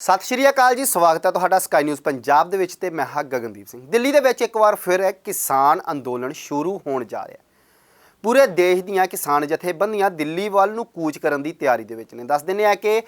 ਸਤਿ ਸ਼੍ਰੀ ਅਕਾਲ ਜੀ, ਸਵਾਗਤ ਹੈ ਤੁਹਾਡਾ ਸਕਾਈ ਨਿਊਜ਼ ਪੰਜਾਬ ਦੇ ਵਿੱਚ ਤੇ ਮੈਂ ਹਾਂ ਗਗਨਦੀਪ ਸਿੰਘ। ਦਿੱਲੀ ਦੇ ਵਿੱਚ ਇੱਕ ਵਾਰ ਫਿਰ ਇੱਕ ਕਿਸਾਨ ਅੰਦੋਲਨ ਸ਼ੁਰੂ ਹੋਣ ਜਾ ਰਿਹਾ ਪੂਰੇ ਦੇਸ਼ ਦੀਆਂ ਕਿਸਾਨ ਜਥੇਬੰਦੀਆਂ ਦਿੱਲੀ ਵੱਲ ਨੂੰ ਕੂਚ ਕਰਨ ਦੀ ਤਿਆਰੀ ਦੇ ਵਿੱਚ ਨੇ। ਦੱਸ ਦਿੰਦੇ ਆ ਕਿ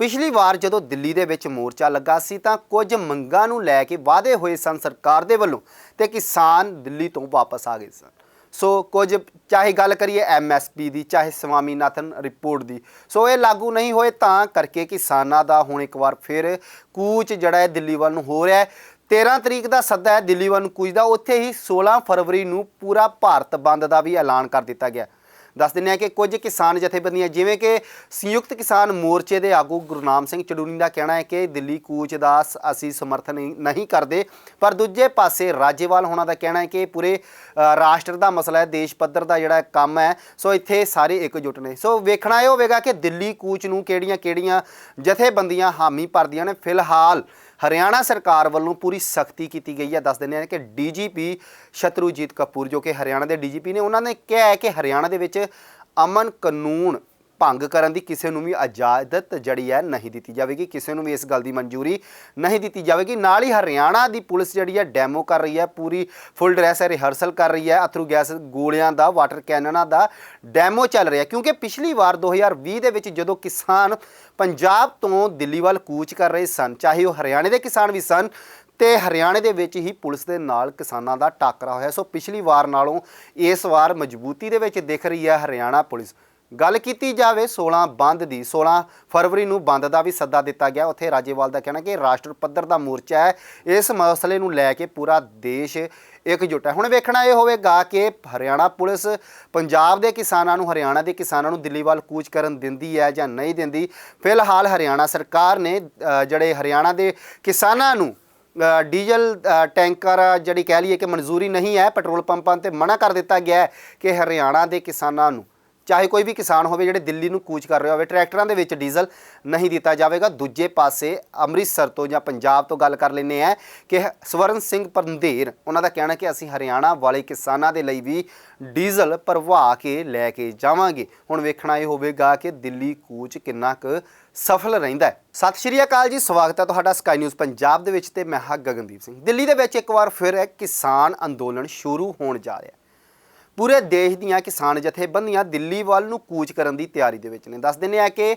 ਪਿਛਲੀ ਵਾਰ ਜਦੋਂ ਦਿੱਲੀ ਦੇ ਵਿੱਚ ਮੋਰਚਾ ਲੱਗਾ ਸੀ ਤਾਂ ਕੁਝ ਮੰਗਾਂ ਨੂੰ ਲੈ ਕੇ ਵਾਅਦੇ ਹੋਏ ਸਨ ਸਰਕਾਰ ਦੇ ਵੱਲੋਂ ਤੇ ਕਿਸਾਨ ਦਿੱਲੀ ਤੋਂ ਵਾਪਸ ਆ ਗਏ ਸਨ। ਸੋ ਕੁਝ ਚਾਹੇ ਗੱਲ ਕਰੀਏ ਐਮਐਸਪੀ ਦੀ, ਚਾਹੇ ਸਵਾਮੀਨਾਥਨ ਰਿਪੋਰਟ ਦੀ, ਸੋ ਇਹ ਲਾਗੂ ਨਹੀਂ ਹੋਏ ਤਾਂ ਕਰਕੇ ਕਿਸਾਨਾਂ ਦਾ ਹੁਣ ਇੱਕ ਵਾਰ ਫਿਰ ਕੂਚ ਜਿਹੜਾ ਹੈ ਦਿੱਲੀ ਵੱਲ ਨੂੰ ਹੋ ਰਿਹਾ ਹੈ। 13 ਤਰੀਕ ਦਾ ਸੱਦਾ ਹੈ ਦਿੱਲੀ ਵੱਲ ਨੂੰ ਕੂਚ ਦਾ ਉੱਥੇ ਹੀ 16 ਫਰਵਰੀ ਨੂੰ ਪੂਰਾ ਭਾਰਤ ਬੰਦ ਦਾ ਵੀ ਐਲਾਨ ਕਰ ਦਿੱਤਾ ਗਿਆ। ਦੱਸ ਦਿੰਦੇ ਆ ਕਿ ਕੁਝ ਕਿਸਾਨ ਜਥੇਬੰਦੀਆਂ ਜਿਵੇਂ ਕਿ ਸੰਯੁਕਤ ਕਿਸਾਨ ਮੋਰਚੇ ਦੇ ਆਗੂ ਗੁਰਨਾਮ ਸਿੰਘ ਚੜੂਨੀ ਦਾ ਕਹਿਣਾ ਹੈ ਕਿ ਦਿੱਲੀ ਕੂਚ ਦਾ ਸ- ਅਸੀਂ ਸਮਰਥਨ ਨਹੀਂ- ਕਰਦੇ। ਪਰ ਦੂਜੇ ਪਾਸੇ ਰਾਜੇਵਾਲ ਹੋਣਾ ਦਾ ਕਹਿਣਾ ਹੈ ਕਿ ਪੂਰੇ ਰਾਸ਼ਟਰ ਦਾ ਮਸਲਾ ਹੈ, ਦੇਸ਼ ਪੱਧਰ ਦਾ ਜਿਹੜਾ ਕੰਮ ਹੈ, ਸੋ ਇੱਥੇ ਸਾਰੇ ਇਕਜੁੱਟ ਨੇ। ਸੋ ਵੇਖਣਾ ਇਹ ਹੋਵੇਗਾ ਕਿ ਦਿੱਲੀ ਕੂਚ ਨੂੰ ਕਿਹੜੀਆਂ-ਕਿਹੜੀਆਂ ਜਥੇਬੰਦੀਆਂ ਹਾਮੀ ਭਰਦੀਆਂ ਨੇ। ਫਿਲਹਾਲ ਹਰਿਆਣਾ ਸਰਕਾਰ ਵੱਲੋਂ ਪੂਰੀ ਸਖਤੀ ਕੀਤੀ ਗਈ ਹੈ। ਦੱਸ ਦਿੰਦੇ ਹਾਂ ਕਿ ਡੀਜੀਪੀ ਸ਼ਤਰੂਜੀਤ ਕਪੂਰ, ਜੋ ਕਿ ਹਰਿਆਣਾ ਦੇ ਡੀਜੀਪੀ ਨੇ, ਉਹਨਾਂ ਨੇ ਕਿਹਾ ਹੈ ਕਿ ਹਰਿਆਣਾ ਦੇ ਵਿੱਚ ਅਮਨ ਕਾਨੂੰਨ ਭੰਗ ਕਰਨ ਦੀ ਕਿਸੇ ਨੂੰ ਵੀ ਇਜਾਜ਼ਤ ਜਿਹੜੀ ਹੈ ਨਹੀਂ ਦਿੱਤੀ ਜਾਵੇਗੀ, ਕਿਸੇ ਨੂੰ ਵੀ ਇਸ ਗੱਲ ਦੀ ਮਨਜ਼ੂਰੀ ਨਹੀਂ ਦਿੱਤੀ ਜਾਵੇਗੀ। ਨਾਲ ਹੀ ਹਰਿਆਣਾ ਦੀ ਪੁਲਿਸ ਜਿਹੜੀ ਹੈ ਡੈਮੋ ਕਰ ਰਹੀ ਹੈ, ਪੂਰੀ ਫੁੱਲ ਡਰੈਸ ਰਿਹਰਸਲ ਕਰ ਰਹੀ ਹੈ, ਅਥਰੂ ਗੈਸ ਗੋਲਿਆਂ ਦਾ, ਵਾਟਰ ਕੈਨਨਾਂ ਦਾ ਡੈਮੋ ਚੱਲ ਰਿਹਾ ਕਿਉਂਕਿ ਪਿਛਲੀ ਵਾਰ 2020 ਦੇ ਵਿੱਚ ਜਦੋਂ ਕਿਸਾਨ ਪੰਜਾਬ ਤੋਂ ਦਿੱਲੀ ਵੱਲ ਕੂਚ ਕਰ ਰਹੇ ਸਨ, ਚਾਹੇ ਉਹ ਹਰਿਆਣੇ ਦੇ ਕਿਸਾਨ ਵੀ ਸਨ, ਤੇ ਹਰਿਆਣੇ ਦੇ ਵਿੱਚ ਹੀ ਪੁਲਿਸ ਦੇ ਨਾਲ ਕਿਸਾਨਾਂ ਦਾ ਟਾਕਰਾ ਹੋਇਆ। ਸੋ ਪਿਛਲੀ ਵਾਰ ਨਾਲੋਂ ਇਸ ਵਾਰ ਮਜ਼ਬੂਤੀ ਦੇ ਵਿੱਚ ਦਿਖ ਰਹੀ ਹੈ ਹਰਿਆਣਾ ਪੁਲਿਸ। ਗੱਲ ਕੀਤੀ ਜਾਵੇ 16 ਬੰਦ ਦੀ 16 ਫਰਵਰੀ ਨੂੰ ਬੰਦ ਦਾ ਵੀ ਸੱਦਾ ਦਿੱਤਾ ਗਿਆ। ਉੱਥੇ ਰਾਜੇਵਾਲ ਦਾ ਕਹਿਣਾ ਕਿ ਰਾਸ਼ਟਰ ਪੱਧਰ ਦਾ ਮੋਰਚਾ ਹੈ, ਇਸ ਮਸਲੇ ਨੂੰ ਲੈ ਕੇ ਪੂਰਾ ਦੇਸ਼ ਇਕਜੁੱਟ ਹੈ। ਹੁਣ ਵੇਖਣਾ ਇਹ ਹੋਵੇਗਾ ਕਿ ਹਰਿਆਣਾ ਪੁਲਿਸ ਪੰਜਾਬ ਦੇ ਕਿਸਾਨਾਂ ਨੂੰ, ਹਰਿਆਣਾ ਦੇ ਕਿਸਾਨਾਂ ਨੂੰ ਦਿੱਲੀ ਵੱਲ ਕੂਚ ਕਰਨ ਦਿੰਦੀ ਹੈ ਜਾਂ ਨਹੀਂ ਦਿੰਦੀ। ਫਿਲਹਾਲ ਹਰਿਆਣਾ ਸਰਕਾਰ ਨੇ ਜਿਹੜੇ ਹਰਿਆਣਾ ਦੇ ਕਿਸਾਨਾਂ ਨੂੰ ਡੀਜ਼ਲ ਟੈਂਕਰ, ਜਿਹੜੀ ਕਹਿ ਲਈਏ ਕਿ ਮਨਜ਼ੂਰੀ ਨਹੀਂ ਹੈ, ਪੈਟਰੋਲ ਪੰਪਾਂ ਤੇ ਮਨਾ ਕਰ ਦਿੱਤਾ ਗਿਆ ਹੈ ਕਿ ਹਰਿਆਣਾ ਦੇ ਕਿਸਾਨਾਂ ਨੂੰ ਚਾਹੇ ਕੋਈ ਵੀ ਕਿਸਾਨ ਹੋਵੇ ਜਿਹੜੇ ਦਿੱਲੀ ਨੂੰ ਕੂਚ ਕਰ ਰਿਹਾ ਹੋਵੇ, ਟਰੈਕਟਰਾਂ ਦੇ ਵਿੱਚ ਡੀਜ਼ਲ ਨਹੀਂ ਦਿੱਤਾ ਜਾਵੇਗਾ। ਦੂਜੇ ਪਾਸੇ ਅੰਮ੍ਰਿਤਸਰ ਤੋਂ ਜਾਂ ਪੰਜਾਬ ਤੋਂ ਗੱਲ ਕਰ ਲੈਂਦੇ ਆ ਕਿ ਸਵਰਨ ਸਿੰਘ ਪੰਧੇਰ, ਉਹਨਾਂ ਦਾ ਕਹਿਣਾ ਕਿ ਅਸੀਂ ਹਰਿਆਣਾ ਵਾਲੇ ਕਿਸਾਨਾਂ ਦੇ ਲਈ ਵੀ ਡੀਜ਼ਲ ਭਰਵਾ ਕੇ ਲੈ ਕੇ ਜਾਵਾਂਗੇ। ਹੁਣ ਵੇਖਣਾ ਇਹ ਹੋਵੇਗਾ ਕਿ ਦਿੱਲੀ ਕੂਚ ਕਿੰਨਾ ਕੁ ਸਫਲ ਰਹਿੰਦਾ ਹੈ। ਸਤਿ ਸ਼੍ਰੀ ਅਕਾਲ ਜੀ, ਸਵਾਗਤ ਹੈ ਤੁਹਾਡਾ ਸਕਾਈ ਨਿਊਜ਼ ਪੰਜਾਬ ਦੇ ਵਿੱਚ ਤੇ ਮੈਂ ਹਾਂ ਗਗਨਦੀਪ ਸਿੰਘ। ਦਿੱਲੀ ਦੇ ਵਿੱਚ ਇੱਕ ਵਾਰ ਫਿਰ ਕਿਸਾਨ ਅੰਦੋਲਨ ਸ਼ੁਰੂ ਹੋਣ ਜਾ ਰਿਹਾ ਪੂਰੇ ਦੇਸ਼ ਦੀਆਂ ਕਿਸਾਨ ਜਥੇਬੰਦੀਆਂ ਦਿੱਲੀ ਵੱਲ ਨੂੰ ਕੂਚ ਕਰਨ ਦੀ ਤਿਆਰੀ ਦੇ ਵਿੱਚ ਨੇ। ਦੱਸ ਦਿੰਦੇ ਆ ਕਿ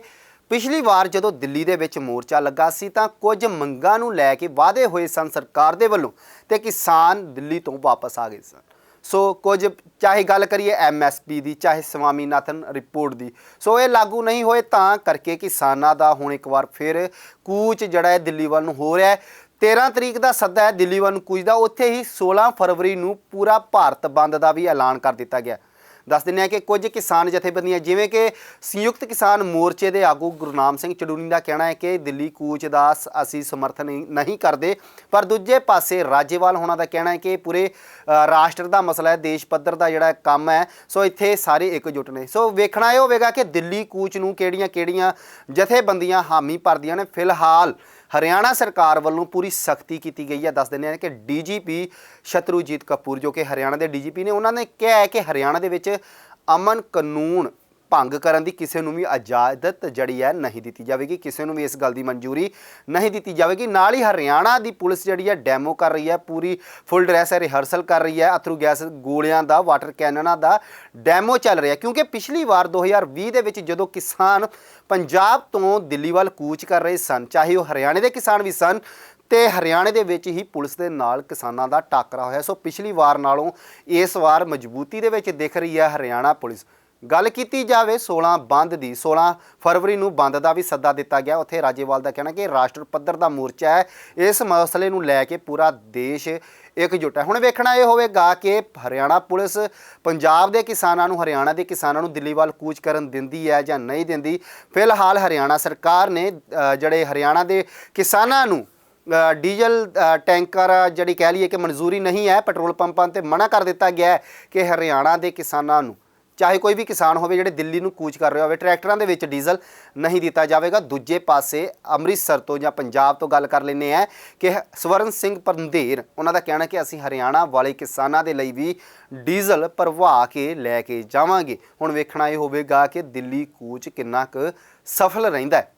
ਪਿਛਲੀ ਵਾਰ ਜਦੋਂ ਦਿੱਲੀ ਦੇ ਵਿੱਚ ਮੋਰਚਾ ਲੱਗਾ ਸੀ ਤਾਂ ਕੁਝ ਮੰਗਾਂ ਨੂੰ ਲੈ ਕੇ ਵਾਅਦੇ ਹੋਏ ਸਨ ਸਰਕਾਰ ਦੇ ਵੱਲੋਂ ਤੇ ਕਿਸਾਨ ਦਿੱਲੀ ਤੋਂ ਵਾਪਸ ਆ ਗਏ ਸਨ। ਸੋ ਕੁਝ ਚਾਹੇ ਗੱਲ ਕਰੀਏ ਐਮਐਸਪੀ ਦੀ, ਚਾਹੇ ਸਵਾਮੀਨਾਥਨ ਰਿਪੋਰਟ ਦੀ। ਸੋ ਇਹ ਲਾਗੂ ਨਹੀਂ ਹੋਏ ਤਾਂ ਕਰਕੇ ਕਿਸਾਨਾਂ ਦਾ ਹੁਣ ਇੱਕ ਵਾਰ ਫਿਰ ਕੂਚ ਜਿਹੜਾ ਹੈ ਦਿੱਲੀ ਵੱਲ ਨੂੰ ਹੋ ਰਿਹਾ ਹੈ। 13 ਤਰੀਕ ਦਾ ਸੱਦਾ ਹੈ ਦਿੱਲੀ ਵੱਲ ਨੂੰ ਕੂਚ ਦਾ। ਉੱਥੇ ਹੀ 16 ਫਰਵਰੀ ਨੂੰ ਪੂਰਾ ਭਾਰਤ ਬੰਦ ਦਾ ਵੀ ਐਲਾਨ ਕਰ ਦਿੱਤਾ ਗਿਆ। ਦੱਸ ਦਿੰਦੇ ਆ ਕਿ ਕੁਝ ਕਿਸਾਨ ਜਥੇਬੰਦੀਆਂ, ਜਿਵੇਂ ਕਿ ਸੰਯੁਕਤ ਕਿਸਾਨ ਮੋਰਚੇ ਦੇ ਆਗੂ ਗੁਰਨਾਮ ਸਿੰਘ ਚੜੂਨੀ ਦਾ ਕਹਿਣਾ ਹੈ ਕਿ ਦਿੱਲੀ ਕੂਚ ਦਾ ਸ- ਅਸੀਂ ਸਮਰਥਨ ਨਹੀਂ- ਕਰਦੇ। ਪਰ ਦੂਜੇ ਪਾਸੇ ਰਾਜੇਵਾਲ ਹੋਣਾ ਦਾ ਕਹਿਣਾ ਹੈ ਕਿ ਪੂਰੇ ਰਾਸ਼ਟਰ ਦਾ ਮਸਲਾ ਹੈ, ਦੇਸ਼ ਪੱਧਰ ਦਾ ਜਿਹੜਾ ਕੰਮ ਹੈ, ਸੋ ਇੱਥੇ ਸਾਰੇ ਇਕਜੁੱਟ ਨੇ। ਸੋ ਵੇਖਣਾ ਇਹ ਹੋਵੇਗਾ ਕਿ ਦਿੱਲੀ ਕੂਚ ਨੂੰ ਕਿਹੜੀਆਂ-ਕਿਹੜੀਆਂ ਜਥੇਬੰਦੀਆਂ ਹਾਮੀ ਭਰਦੀਆਂ ਨੇ। ਫਿਲਹਾਲ ਹਰਿਆਣਾ ਸਰਕਾਰ ਵੱਲੋਂ ਪੂਰੀ ਸਖਤੀ ਕੀਤੀ ਗਈ ਹੈ। ਦੱਸ ਦਿੰਦੇ ਹਾਂ ਕਿ ਡੀਜੀਪੀ ਸ਼ਤਰੂਜੀਤ ਕਪੂਰ, ਜੋ ਕਿ ਹਰਿਆਣਾ ਦੇ ਡੀਜੀਪੀ ਨੇ, ਉਹਨਾਂ ਨੇ ਕਿਹਾ ਹੈ ਕਿ ਹਰਿਆਣਾ ਦੇ ਵਿੱਚ ਅਮਨ ਕਾਨੂੰਨ ਭੰਗ ਕਰਨ ਦੀ ਕਿਸੇ ਨੂੰ ਵੀ ਇਜਾਜ਼ਤ ਜਿਹੜੀ ਹੈ ਨਹੀਂ ਦਿੱਤੀ ਜਾਵੇਗੀ, ਕਿਸੇ ਨੂੰ ਵੀ ਇਸ ਗੱਲ ਦੀ ਮਨਜ਼ੂਰੀ ਨਹੀਂ ਦਿੱਤੀ ਜਾਵੇਗੀ। ਨਾਲ ਹੀ ਹਰਿਆਣਾ ਦੀ ਪੁਲਿਸ ਜਿਹੜੀ ਹੈ ਡੈਮੋ ਕਰ ਰਹੀ ਹੈ, ਪੂਰੀ ਫੁੱਲ ਡਰੈਸ ਹੈ, ਰਿਹਰਸਲ ਕਰ ਰਹੀ ਹੈ, ਅਥਰੂ ਗੈਸ ਗੋਲਿਆਂ ਦਾ, ਵਾਟਰ ਕੈਨਨਾਂ ਦਾ ਡੈਮੋ ਚੱਲ ਰਿਹਾ ਕਿਉਂਕਿ ਪਿਛਲੀ ਵਾਰ 2020 ਦੇ ਵਿੱਚ ਜਦੋਂ ਕਿਸਾਨ ਪੰਜਾਬ ਤੋਂ ਦਿੱਲੀ ਵੱਲ ਕੂਚ ਕਰ ਰਹੇ ਸਨ, ਚਾਹੇ ਉਹ ਹਰਿਆਣੇ ਦੇ ਕਿਸਾਨ ਵੀ ਸਨ, ਤੇ ਹਰਿਆਣੇ ਦੇ ਵਿੱਚ ਹੀ ਪੁਲਿਸ ਦੇ ਨਾਲ ਕਿਸਾਨਾਂ ਦਾ ਟਾਕਰਾ ਹੋਇਆ। ਸੋ ਪਿਛਲੀ ਵਾਰ ਨਾਲੋਂ ਇਸ ਵਾਰ ਮਜ਼ਬੂਤੀ ਦੇ ਵਿੱਚ ਦਿਖ ਰਹੀ ਹੈ ਹਰਿਆਣਾ ਪੁਲਿਸ। ਗੱਲ ਕੀਤੀ ਜਾਵੇ 16 ਬੰਦ ਦੀ 16 ਫਰਵਰੀ ਨੂੰ ਬੰਦ ਦਾ ਵੀ ਸੱਦਾ ਦਿੱਤਾ ਗਿਆ। ਉੱਥੇ ਰਾਜੇਵਾਲ ਦਾ ਕਹਿਣਾ ਕਿ ਰਾਸ਼ਟਰ ਪੱਧਰ ਦਾ ਮੋਰਚਾ ਹੈ। ਇਸ ਮਸਲੇ ਨੂੰ ਲੈ ਕੇ ਪੂਰਾ ਦੇਸ਼ ਇਕਜੁੱਟ ਹੈ। ਹੁਣ ਵੇਖਣਾ ਇਹ ਹੋਵੇਗਾ ਕਿ ਹਰਿਆਣਾ ਪੁਲਿਸ ਪੰਜਾਬ ਦੇ ਕਿਸਾਨਾਂ ਨੂੰ, ਹਰਿਆਣਾ ਦੇ ਕਿਸਾਨਾਂ ਨੂੰ ਦਿੱਲੀ ਵੱਲ ਕੂਚ ਕਰਨ ਦਿੰਦੀ ਹੈ ਜਾਂ ਨਹੀਂ ਦਿੰਦੀ। ਫਿਲਹਾਲ ਹਰਿਆਣਾ ਸਰਕਾਰ ਨੇ ਜਿਹੜੇ ਹਰਿਆਣਾ ਦੇ ਕਿਸਾਨਾਂ ਨੂੰ ਡੀਜ਼ਲ ਟੈਂਕਰ, ਜਿਹੜੀ ਕਹਿ ਲਈਏ ਕਿ ਮਨਜ਼ੂਰੀ ਨਹੀਂ ਹੈ, ਪੈਟਰੋਲ ਪੰਪਾਂ ਤੇ ਮਨਾ ਕਰ ਦਿੱਤਾ ਗਿਆ ਹੈ ਕਿ ਹਰਿਆਣਾ ਦੇ ਕਿਸਾਨਾਂ ਨੂੰ ਚਾਹੇ ਕੋਈ ਵੀ ਕਿਸਾਨ ਹੋਵੇ ਜਿਹੜੇ ਦਿੱਲੀ ਨੂੰ ਕੂਚ ਕਰ ਰਿਹਾ ਹੋਵੇ, ਟਰੈਕਟਰਾਂ ਦੇ ਵਿੱਚ ਡੀਜ਼ਲ ਨਹੀਂ ਦਿੱਤਾ ਜਾਵੇਗਾ। ਦੂਜੇ ਪਾਸੇ ਅੰਮ੍ਰਿਤਸਰ ਤੋਂ ਜਾਂ ਪੰਜਾਬ ਤੋਂ ਗੱਲ ਕਰ ਲੈਂਦੇ ਆ ਕਿ ਸਵਰਨ ਸਿੰਘ ਪੰਧੇਰ, ਉਹਨਾਂ ਦਾ ਕਹਿਣਾ ਕਿ ਅਸੀਂ ਹਰਿਆਣਾ ਵਾਲੇ ਕਿਸਾਨਾਂ ਦੇ ਲਈ ਵੀ ਡੀਜ਼ਲ ਭਰਵਾ ਕੇ ਲੈ ਕੇ ਜਾਵਾਂਗੇ। ਹੁਣ ਵੇਖਣਾ ਇਹ ਹੋਵੇਗਾ ਕਿ ਦਿੱਲੀ ਕੂਚ ਕਿੰਨਾ ਕੁ ਸਫਲ ਰਹਿੰਦਾ ਹੈ।